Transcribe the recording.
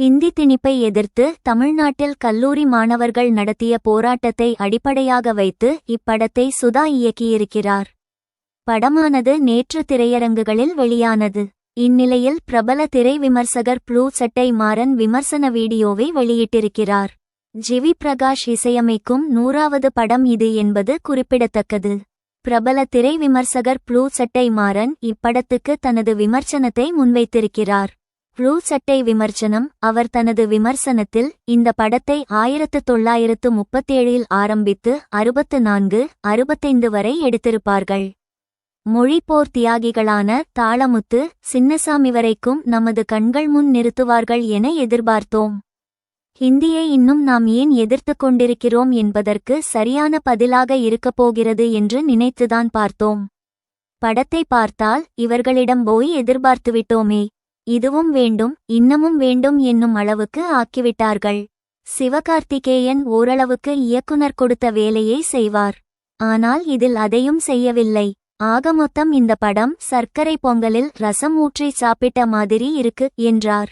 ஹிந்தி திணிப்பை எதிர்த்து தமிழ்நாட்டில் கல்லூரி மாணவர்கள் நடத்திய போராட்டத்தை அடிப்படையாக வைத்து இப்படத்தை சுதா இயக்கியிருக்கிறார். படமானது நேற்று திரையரங்குகளில் வெளியானது. இந்நிலையில் பிரபல திரை விமர்சகர் ப்ளூ சட்டை மாறன் விமர்சன வீடியோவை வெளியிட்டிருக்கிறார். ஜிவி பிரகாஷ் இசையமைக்கும் நூறாவது படம் இது என்பது குறிப்பிடத்தக்கது. பிரபல திரை விமர்சகர் ப்ளூ சட்டை மாறன் இப்படத்துக்கு தனது விமர்சனத்தை முன்வைத்திருக்கிறார். ரூ சட்டை விமர்சனம் அவர் தனது விமர்சனத்தில் இந்த படத்தை ஆயிரத்து தொள்ளாயிரத்து முப்பத்தேழில் ஆரம்பித்து அறுபத்து நான்கு அறுபத்தைந்து வரை எடுத்திருப்பார்கள். மொழிப்போர் தியாகிகளான தாளமுத்து சின்னசாமி வரைக்கும் நமது கண்கள் முன் நிறுத்துவார்கள் என எதிர்பார்த்தோம். ஹிந்தியை இன்னும் நாம் ஏன் எதிர்த்து கொண்டிருக்கிறோம் என்பதற்கு சரியான பதிலாக இருக்கப் போகிறது என்று நினைத்துதான் பார்த்தோம். படத்தை பார்த்தால் இவர்களிடம் போய் எதிர்பார்த்துவிட்டோமே. இதுவும் வேண்டும் இன்னமும் வேண்டும் என்னும் அளவுக்கு ஆக்கிவிட்டார்கள். சிவகார்த்திகேயன் ஓரளவுக்கு இயக்குனர் கொடுத்த வேலையை செய்வார். ஆனால் இதில் அதையும் செய்யவில்லை. ஆக மொத்தம் இந்த படம் சர்க்கரை பொங்கலில் ரசம் ஊற்றி சாப்பிட்ட மாதிரி இருக்கு என்றார்.